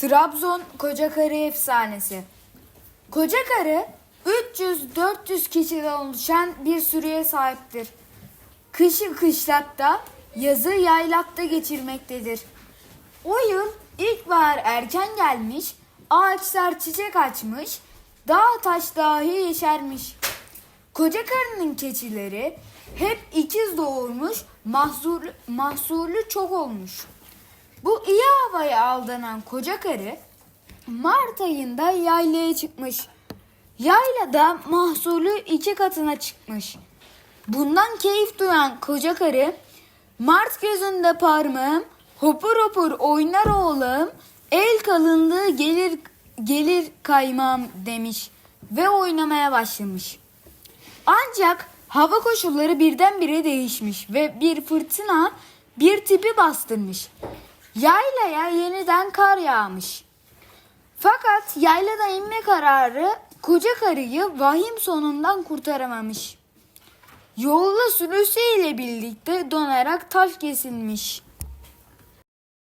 Trabzon Koca Karı Efsanesi Koca Karı 300-400 kişiden oluşan bir sürüye sahiptir. Kışı kışlatta, yazı yaylakta geçirmektedir. O yıl ilkbahar erken gelmiş, ağaçlar çiçek açmış, dağ taş dahi yeşermiş. Koca karının keçileri hep ikiz doğurmuş, mahsulü, mahsulü çok olmuş. Bu iyi havaya aldanan koca karı Mart ayında yaylaya çıkmış. Yaylada mahsulü iki katına çıkmış. Bundan keyif duyan koca karı Mart gözünde parmağım hopur hopur oynar oğlum el kalınlığı gelir gelir kaymağım demiş ve oynamaya başlamış. Ancak hava koşulları birdenbire değişmiş ve bir fırtına bir tipi bastırmış. Yaylaya yeniden kar yağmış. Fakat yayladan inme kararı koca karıyı vahim sonundan kurtaramamış. Yolda sürüsüyle birlikte donarak taş kesilmiş.